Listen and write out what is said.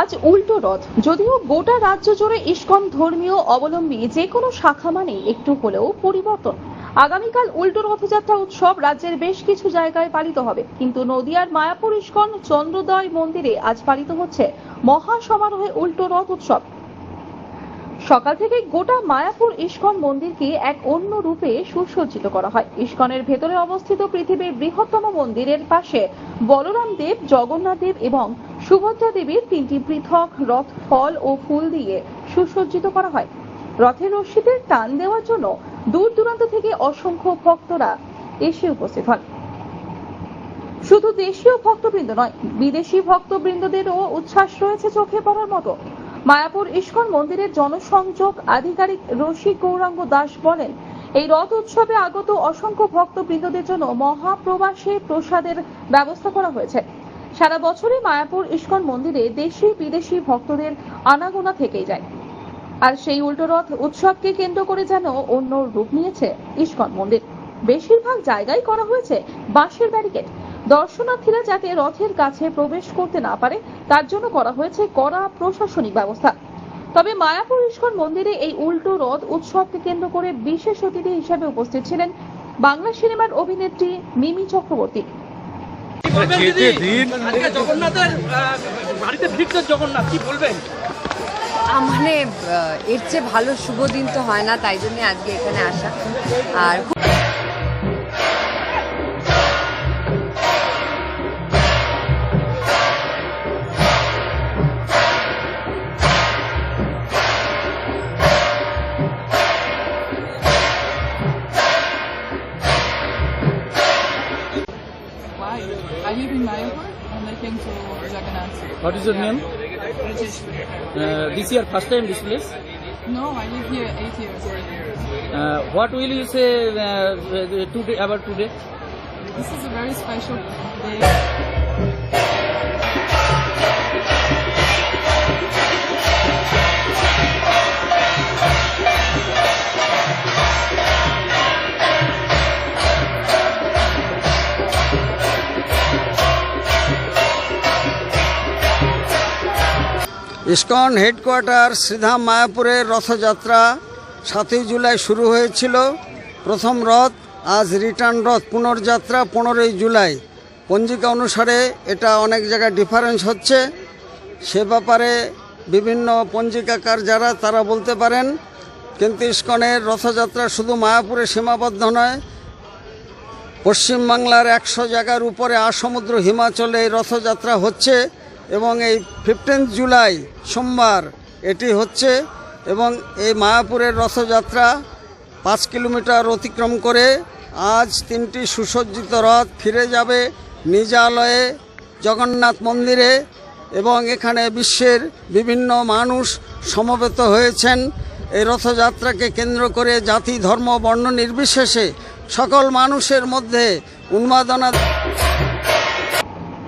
আজ উল্টো রথ। যদিও গোটা রাজ্য জুড়ে ইস্কন ধর্মীয় অবলম্বী যে কোনো শাখা মানে একটু হলেও পরিবর্তন। আগামীকাল উল্টো রথযাত্রা উৎসব রাজ্যের বেশ কিছু জায়গায় পালিত হবে। কিন্তু নদিয়ার মায়াপুর ইস্কন চন্দ্রোদয় মন্দিরে আজ পালিত হচ্ছে মহা সমারোহে উল্টো রথ উৎসব। সকাল থেকে গোটা মায়াপুর ইস্কন মন্দিরকে এক অন্য রূপে সুসজ্জিত করা হয়। ইস্কনের ভেতরে অবস্থিত পৃথিবীর বৃহত্তম মন্দিরের পাশে বলরাম দেব, জগন্নাথ দেব এবং সুভদ্রা দেবীর তিনটি পৃথক রথ, ফল ও ফুল দিয়ে সুসজ্জিত করা হয়। রথের রশিতে টান দেওয়ার জন্য দূর দূরান্ত থেকে অসংখ্য ভক্তরা এসে উপস্থিত হন। শুধু দেশীয় ভক্তবৃন্দ নয়, বিদেশি ভক্তবৃন্দদেরও উচ্ছ্বাস রয়েছে চোখে পড়ার মতো। মায়াপুর ইস্কন মন্দিরের জনসংযোগ আধিকারিক রসিক গৌরাঙ্গ দাস বলেন, এই রথ উৎসবে আগত অসংখ্য ভক্তবৃন্দদের জন্য মহাপ্রবাসে প্রসাদের ব্যবস্থা করা হয়েছে। সারা বছরই মায়াপুর ইস্কন মন্দিরে দেশি বিদেশি ভক্তদের আনাগোনা থেকেই যায়। আর সেই উল্টো রথ উৎসবকে কেন্দ্র করে যেন অন্য রূপ নিয়েছে ইস্কন মন্দির। বেশিরভাগ জায়গায় করা হয়েছে বাঁশের ব্যারিকেড। দর্শনার্থীরা যাতে রথের কাছে প্রবেশ করতে না পারে তার জন্য করা হয়েছে কড়া প্রশাসনিক ব্যবস্থা। তবে মায়াপুর ইস্কন মন্দিরে এই উল্টো রথ উৎসবকে কেন্দ্র করে বিশেষ অতিথি হিসেবে উপস্থিত ছিলেন বাংলা সিনেমার অভিনেত্রী মিমি চক্রবর্তী। জগন্নাথের বাড়িতে জগন্নাথ কি বলবেন? মানে এর চেয়ে ভালো শুভ দিন তো হয় না তাই জন্য আজকে এখানে আসা। আর live in Mayapur and I came to Jagannath. What is your name? Uh, this year, first time this place? No, I live here eight years. Uh, what will you say uh, today about today? This is a very special day. ISKCON headquarter Shridham মায়াপুরের রথযাত্রা সাতই জুলাই শুরু হয়েছিল। প্রথম রথ আজ return রথ, পুনর্যাত্রা পনেরোই জুলাই। পঞ্জিকা অনুসারে এটা অনেক জায়গায় ডিফারেন্স হচ্ছে। সে ব্যাপারে বিভিন্ন পঞ্জিকাকার যারা, তারা বলতে পারেন, কিন্তু ইস্কনের রথযাত্রা শুধু মায়াপুরে সীমাবদ্ধ নয়, পশ্চিমবাংলার একশো জায়গার উপরে আসমুদ্র হিমাচলে এই রথযাত্রা হচ্ছে। এবং এই ফিফটিন্থ জুলাই সোমবার এটি হচ্ছে এবং এই মায়াপুরের রথযাত্রা পাঁচ কিলোমিটার অতিক্রম করে আজ তিনটি সুসজ্জিত রথ ফিরে যাবে নিজালয়ে, জগন্নাথ মন্দিরে এবং এখানে বিশ্বের বিভিন্ন মানুষ সমবেত হয়েছেন। এই রথযাত্রাকে কেন্দ্র করে জাতি, ধর্ম, বর্ণ নির্বিশেষে সকল মানুষের মধ্যে উন্মাদনা